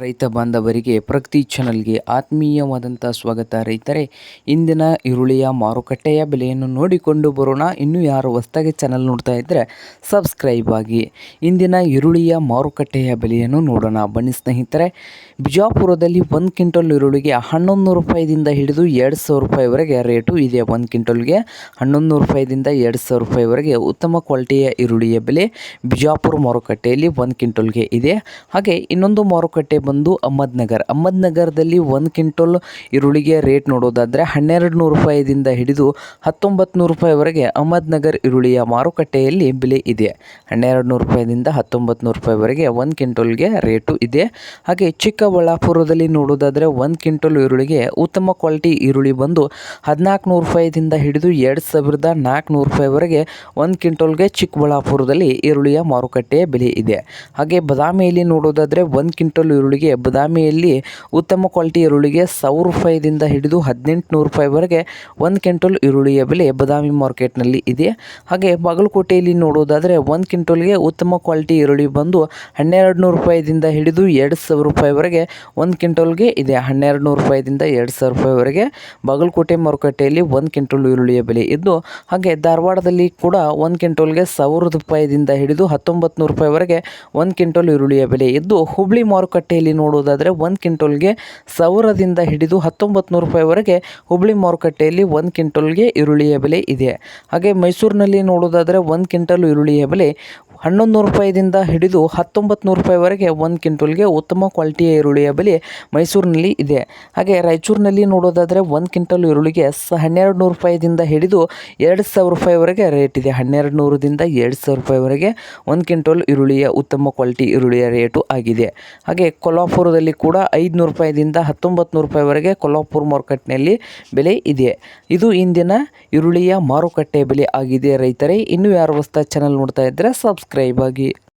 ರೈತ ಬಾಂಧವರಿಗೆ ಪ್ರಗತಿ ಚಾನಲ್ಗೆ ಆತ್ಮೀಯವಾದಂಥ ಸ್ವಾಗತ. ರೈತರೇ, ಇಂದಿನ ಈರುಳ್ಳಿಯ ಮಾರುಕಟ್ಟೆಯ ಬೆಲೆಯನ್ನು ನೋಡಿಕೊಂಡು ಬರೋಣ. ಇನ್ನೂ ಯಾರು ಹೊಸ್ದಾಗಿ ಚಾನಲ್ ನೋಡ್ತಾ ಇದ್ದರೆ ಸಬ್ಸ್ಕ್ರೈಬ್ ಆಗಿ. ಇಂದಿನ ಈರುಳ್ಳಿಯ ಮಾರುಕಟ್ಟೆಯ ಬೆಲೆಯನ್ನು ನೋಡೋಣ. ಬನ್ನಿ ಸ್ನೇಹಿತರೆ, ಬಿಜಾಪುರದಲ್ಲಿ ಒಂದು ಕ್ವಿಂಟಲ್ ಈರುಳ್ಳಿಗೆ ಹನ್ನೊಂದು ರೂಪಾಯಿದಿಂದ ಹಿಡಿದು ಎರಡು ಸಾವಿರ ರೂಪಾಯಿವರೆಗೆ ರೇಟು ಇದೆ. ಒಂದು ಕ್ವಿಂಟಲ್ಗೆ ಹನ್ನೊಂದು ರೂಪಾಯಿದಿಂದ ಎರಡು ಸಾವಿರ ರೂಪಾಯಿವರೆಗೆ ಉತ್ತಮ ಕ್ವಾಲಿಟಿಯ ಈರುಳ್ಳಿಯ ಬೆಲೆ ಬಿಜಾಪುರ ಮಾರುಕಟ್ಟೆಯಲ್ಲಿ ಒಂದು ಕ್ವಿಂಟಲ್ಗೆ ಇದೆ. ಹಾಗೆ ಇನ್ನೊಂದು ಮಾರುಕಟ್ಟೆ ಬಂದು ಅಹಮದ್ನಗರ್. ಅಹಮದ್ನಗರದಲ್ಲಿ ಒಂದು ಕ್ವಿಂಟಲ್ ಈರುಳ್ಳಿಗೆ ರೇಟ್ ನೋಡೋದಾದರೆ ಹನ್ನೆರಡು ನೂರು ರೂಪಾಯಿದಿಂದ ಹಿಡಿದು ಹತ್ತೊಂಬತ್ತು ನೂರು ರೂಪಾಯಿವರೆಗೆ ಅಹಮದ್ನಗರ್ ಈರುಳ್ಳಿಯ ಮಾರುಕಟ್ಟೆಯಲ್ಲಿ ಬೆಲೆ ಇದೆ. ಹನ್ನೆರಡು ನೂರು ರೂಪಾಯಿದಿಂದ ಹತ್ತೊಂಬತ್ತು ನೂರು ರೂಪಾಯಿವರೆಗೆ ಒಂದು ಕ್ವಿಂಟಲ್ಗೆ ರೇಟು ಇದೆ. ಹಾಗೆ ಚಿಕ್ಕಬಳ್ಳಾಪುರದಲ್ಲಿ ನೋಡೋದಾದರೆ ಒಂದು ಕ್ವಿಂಟಲ್ ಈರುಳ್ಳಿಗೆ ಉತ್ತಮ ಕ್ವಾಲಿಟಿ ಈರುಳ್ಳಿ ಬಂದು ಹದಿನಾಲ್ಕು ನೂರು ರೂಪಾಯಿದಿಂದ ಹಿಡಿದು ಎರಡು ಸಾವಿರದ ನಾಲ್ಕುನೂರು ರೂಪಾಯಿವರೆಗೆ ಒಂದು ಕ್ವಿಂಟಲ್ಗೆ ಚಿಕ್ಕಬಳ್ಳಾಪುರದಲ್ಲಿ ಈರುಳ್ಳಿಯ ಮಾರುಕಟ್ಟೆಯ ಬೆಲೆ ಇದೆ. ಹಾಗೆ ಬದಾಮಿಯಲ್ಲಿ ನೋಡೋದಾದರೆ ಒಂದು ಕ್ವಿಂಟಲ್ ಈರುಳ್ಳಿಗೆ ಬದಾಮಿಯಲ್ಲಿ ಉತ್ತಮ ಕ್ವಾಲಿಟಿ ಈರುಳ್ಳಿಗೆ ಸಾವಿರ ರೂಪಾಯಿದಿಂದ ಹಿಡಿದು ಹದಿನೆಂಟು ನೂರು ರೂಪಾಯಿವರೆಗೆ ಒಂದು ಕ್ವಿಂಟಲ್ ಈರುಳ್ಳಿಯ ಬೆಲೆ ಬದಾಮಿ ಮಾರ್ಕೆಟ್ನಲ್ಲಿ ಇದೆ. ಹಾಗೆ ಬಾಗಲಕೋಟೆಯಲ್ಲಿ ನೋಡೋದಾದರೆ ಒಂದು ಕ್ವಿಂಟಲ್ಗೆ ಉತ್ತಮ ಕ್ವಾಲಿಟಿ ಈರುಳ್ಳಿ ಬಂದು ಹನ್ನೆರಡು ನೂರು ರೂಪಾಯಿದಿಂದ ಹಿಡಿದು ಎರಡು ಸಾವಿರ ರೂಪಾಯಿವರೆಗೆ ಒಂದು ಕ್ವಿಂಟಲ್ಗೆ ಇದೆ. ಹನ್ನೆರಡು ನೂರು ರೂಪಾಯಿದಿಂದ ಎರಡು ಸಾವಿರ ರೂಪಾಯಿವರೆಗೆ ಬಾಗಲಕೋಟೆ ಮಾರುಕಟ್ಟೆಯಲ್ಲಿ ಒಂದು ಕ್ವಿಂಟಲ್ ಈರುಳ್ಳಿಯ ಬೆಲೆ ಇದ್ದು, ಹಾಗೆ ಧಾರವಾಡದಲ್ಲಿ ಕೂಡ ಒಂದು ಕ್ವಿಂಟಲ್ಗೆ ಸಾವಿರದ ರೂಪಾಯಿದಿಂದ ಹಿಡಿದು ಹತ್ತೊಂಬತ್ತು ನೂರು ರೂಪಾಯಿವರೆಗೆ ಒಂದು ಕ್ವಿಂಟಲ್ ಈರುಳ್ಳಿಯ ಬೆಲೆ ಇದ್ದು, ಹುಬ್ಳಿ ಮಾರುಕಟ್ಟೆಯಲ್ಲಿ ನೋಡೋದಾದರೆ ಒಂದು ಕ್ವಿಂಟಲ್ಗೆ ಸಾವಿರದಿಂದ ಹಿಡಿದು ಹತ್ತೊಂಬತ್ತು ನೂರು ರೂಪಾಯಿವರೆಗೆ ಹುಬ್ಳಿ ಮಾರುಕಟ್ಟೆಯಲ್ಲಿ ಒಂದು ಕ್ವಿಂಟಲ್ಗೆ ಈರುಳ್ಳಿಯ ಬೆಲೆ ಇದೆ. ಹಾಗೆ ಮೈಸೂರಿನಲ್ಲಿ ನೋಡುವುದಾದರೆ ಒಂದು ಕ್ವಿಂಟಲ್ ಈರುಳ್ಳಿಯ ಬೆಲೆ ಹನ್ನೊಂದು ನೂರು ರೂಪಾಯಿದಿಂದ ಹಿಡಿದು ಹತ್ತೊಂಬತ್ತು ನೂರು ರೂಪಾಯಿವರೆಗೆ ಒಂದು ಕ್ವಿಂಟಲ್ಗೆ ಉತ್ತಮ ಕ್ವಾಲಿಟಿಯ ಈರುಳ್ಳಿಯ ಬೆಲೆ ಮೈಸೂರಿನಲ್ಲಿ ಇದೆ. ಹಾಗೆ ರಾಯಚೂರಿನಲ್ಲಿ ನೋಡೋದಾದರೆ ಒಂದು ಕ್ವಿಂಟಲ್ ಈರುಳ್ಳಿಗೆ ಸ ಹನ್ನೆರಡು ನೂರು ರೂಪಾಯಿದಿಂದ ಹಿಡಿದು ಎರಡು ಸಾವಿರ ರೂಪಾಯಿವರೆಗೆ ರೇಟ್ ಇದೆ. ಹನ್ನೆರಡು ನೂರದಿಂದ ಎರಡು ಸಾವಿರ ರೂಪಾಯಿವರೆಗೆ ಒಂದು ಕ್ವಿಂಟಲ್ ಈರುಳ್ಳಿಯ ಉತ್ತಮ ಕ್ವಾಲಿಟಿ ಈರುಳ್ಳಿಯ ರೇಟು ಆಗಿದೆ. ಹಾಗೆ ಕೊಲ್ಹಾಪುರದಲ್ಲಿ ಕೂಡ ಐದುನೂರು ರೂಪಾಯಿದಿಂದ ಹತ್ತೊಂಬತ್ತು ನೂರು ರೂಪಾಯಿವರೆಗೆ ಕೊಲ್ಹಾಪುರ ಮಾರುಕಟ್ಟೆಯಲ್ಲಿ ಬೆಲೆ ಇದೆ. ಇದು ಇಂದಿನ ಈರುಳ್ಳಿಯ ಮಾರುಕಟ್ಟೆ ಬೆಲೆ ಆಗಿದೆ ರೈತರೇ. ಇನ್ನೂ ಯಾರು ಹೊಸ್ದಾಗಿ ಚಾನಲ್ ನೋಡ್ತಾ ಇದ್ದರೆ ಸಬ್ಸ್ಕ್ರೈಬ್ ಆಗಿ.